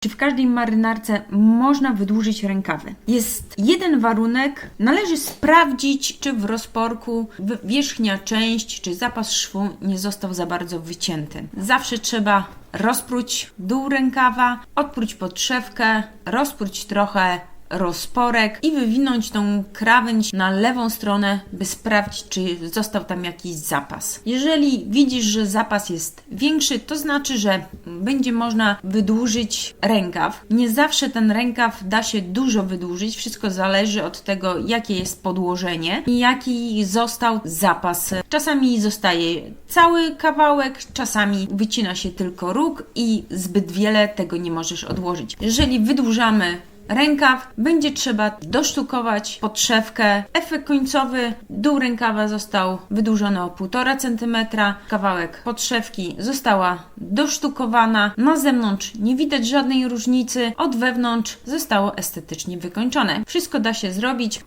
Czy w każdej marynarce można wydłużyć rękawy? Jest jeden warunek. Należy sprawdzić, czy w rozporku wierzchnia część, czy zapas szwu nie został za bardzo wycięty. Zawsze trzeba rozpróć dół rękawa, odpróć podszewkę, rozpróć trochę rozporek i wywinąć tą krawędź na lewą stronę, by sprawdzić, czy został tam jakiś zapas. Jeżeli widzisz, że zapas jest większy, to znaczy, że będzie można wydłużyć rękaw. Nie zawsze ten rękaw da się dużo wydłużyć, wszystko zależy od tego, jakie jest podłożenie i jaki został zapas. Czasami zostaje cały kawałek, czasami wycina się tylko róg i zbyt wiele tego nie możesz odłożyć. Jeżeli wydłużamy rękaw, będzie trzeba dosztukować podszewkę. Efekt końcowy, dół rękawa został wydłużony o 1,5 cm, kawałek podszewki została dosztukowana. Na zewnątrz nie widać żadnej różnicy, od wewnątrz zostało estetycznie wykończone. Wszystko da się zrobić